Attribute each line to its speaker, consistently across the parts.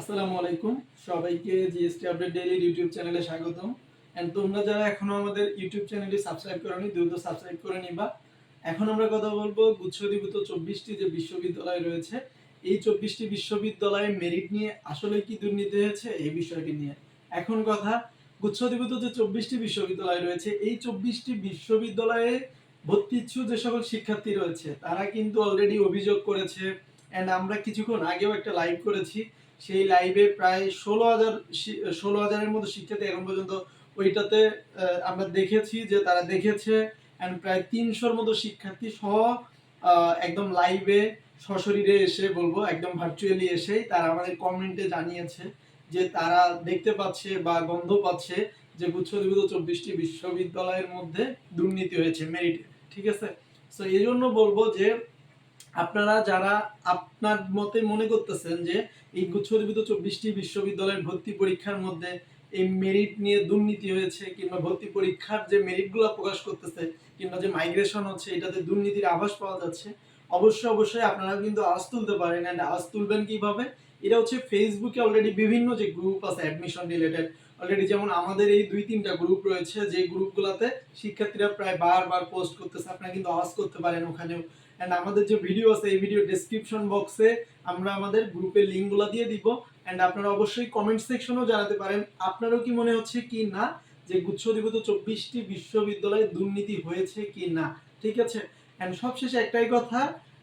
Speaker 1: আসসালামু আলাইকুম। সবাইকে জিএসটি আপডেট ডেইলি ইউটিউব চ্যানেলে স্বাগতম। এন্ড তোমরা যারা এখনও আমাদের ইউটিউব চ্যানেলটি সাবস্ক্রাইব করোনি, দ্রুত সাবস্ক্রাইব করে নিবা। এখন আমরা কথা বলব গুচ্ছদীভূত চব্বিশটি যে বিশ্ববিদ্যালয় রয়েছে, এই চব্বিশটি বিশ্ববিদ্যালয়ে মেরিট নিয়ে আসলে কি দুর্নীতি হয়েছে, এই বিষয়টি নিয়ে। এখন কথা গুচ্ছদীভূত যে চব্বিশটি বিশ্ববিদ্যালয় রয়েছে, এই চব্বিশটি বিশ্ববিদ্যালয়ে ভর্তি ইচ্ছুক যে সকল শিক্ষার্থী রয়েছে, তারা কিন্তু অলরেডি অভিযোগ করেছে এন্ড আমরা কিছুক্ষণ আগেও একটা লাইভ করেছি। সেই লাইভে প্রায় ষোলো হাজার ষোলো হাজারের মতো শিক্ষার্থী এখন পর্যন্ত ওইটাতে আমরা দেখেছি যে তারা দেখেছে। অ্যান্ড প্রায় তিনশোর মতো শিক্ষার্থী সহ একদম লাইভে সশরীরে এসে বলব, একদম ভার্চুয়ালি এসেই তারা আমাদের কমেন্টে জানিয়েছে যে তারা দেখতে পাচ্ছে বা গন্ধ পাচ্ছে যে গুচ্ছদীভূত চব্বিশটি বিশ্ববিদ্যালয়ের মধ্যে দুর্নীতি হয়েছে মেরিট ঠিক আছে? সো এই জন্য বলব যে আপনারা যারা আপনার মতে মনে করতেছেন যে এই গুচ্ছদীভূত চব্বিশটি বিশ্ববিদ্যালয়ের ভর্তি পরীক্ষার মধ্যে এই মেরিট নিয়ে দুর্নীতি হয়েছে কিংবা ভর্তি পরীক্ষার যে মেরিটগুলো প্রকাশ করতেছে কিংবা যে মাইগ্রেশন হচ্ছে, এটাতে দুর্নীতির আভাস পাওয়া যাচ্ছে অবশ্যই অবশ্যই আপনারা কিন্তু আওয়াজ তুলতে পারেন। অ্যান্ড আওয়াজ তুলবেন কীভাবে? এটা হচ্ছে ফেসবুকে অলরেডি বিভিন্ন যে গ্রুপ আছে অ্যাডমিশন রিলেটেড অলরেডি যেমন আমাদের এই দুই, তিনটা গ্রুপ রয়েছে, যে গ্রুপগুলোতে শিক্ষার্থীরা প্রায় বারবার পোস্ট করতেছে, আপনারা কিন্তু আওয়াজ করতে পারেন ওখানেও। অ্যান্ড আমাদের যে ভিডিও আছে, এই ভিডিও ডেসক্রিপশন বক্সে আমরা আমাদের গ্রুপের লিঙ্কগুলো দিয়ে দিব। অ্যান্ড আপনারা অবশ্যই কমেন্ট সেকশনেও জানাতে পারেন, আপনারও কি মনে হচ্ছে কি না? যে গুচ্ছদীভূত চব্বিশটি বিশ্ববিদ্যালয়ে দুর্নীতি হয়েছে কি না? ঠিক আছে? এন্ড সবশেষে একটাই কথা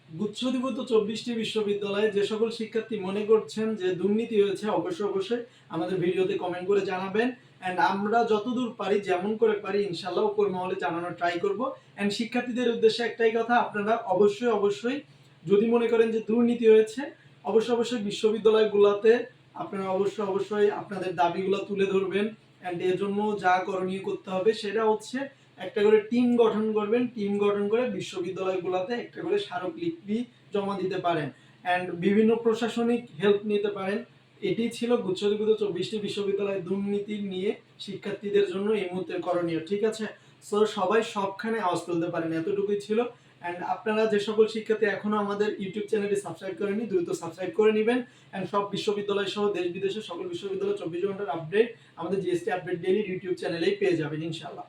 Speaker 1: গুচ্ছদীভূত চব্বিশটি বিশ্ববিদ্যালয়ে যে সকল শিক্ষার্থী মনে করছেন যে দুর্নীতি হয়েছে, অবশ্যই অবশ্যই আমাদের ভিডিওতে কমেন্ট করে জানাবেন। অ্যান্ড আমরা যতদূর পারি, যেমন করে পারি ইনশাল্লাহ উপর মহলে জানানোর ট্রাই করব। অ্যান্ড শিক্ষার্থীদের উদ্দেশ্যে একটাই কথা, আপনারা অবশ্যই অবশ্যই যদি মনে করেন যে দুর্নীতি হয়েছে, অবশ্যই অবশ্যই বিশ্ববিদ্যালয়গুলোতে আপনারা অবশ্যই অবশ্যই আপনাদের দাবিগুলো তুলে ধরবেন। অ্যান্ড এর জন্য যা করণীয় করতে হবে সেটা হচ্ছে একটা করে টিম গঠন করবেন, টিম গঠন করে বিশ্ববিদ্যালয়গুলোতে একটা করে স্মারকলিপি জমা দিতে পারেন। অ্যান্ড বিভিন্ন প্রশাসনিক হেল্প নিতে পারেন। এটি ছিল গুচ্ছদীভূত চব্বিশটি বিশ্ববিদ্যালয় দুর্নীতি নিয়ে শিক্ষার্থীদের জন্য এই মুহূর্তে করণীয়, ঠিক আছে? সো সবাই সবখানে আওয়াজ তুলতে পারেন, এতটুকুই ছিল। অ্যান্ড আপনারা যে সকল শিক্ষার্থী এখনও আমাদের ইউটিউব চ্যানেলটি সাবস্ক্রাইব করেনি দ্রুত সাবস্ক্রাইব করে নেবেন। অ্যান্ড সব বিশ্ববিদ্যালয় সহ দেশ বিদেশের সকল বিশ্ববিদ্যালয় চব্বিশ ঘণ্টার আপডেট আমাদের জিএসটি আপডেট ডেলি ইউটিউব চ্যানেলেই পেয়ে যাবেন ইনশাল্লাহ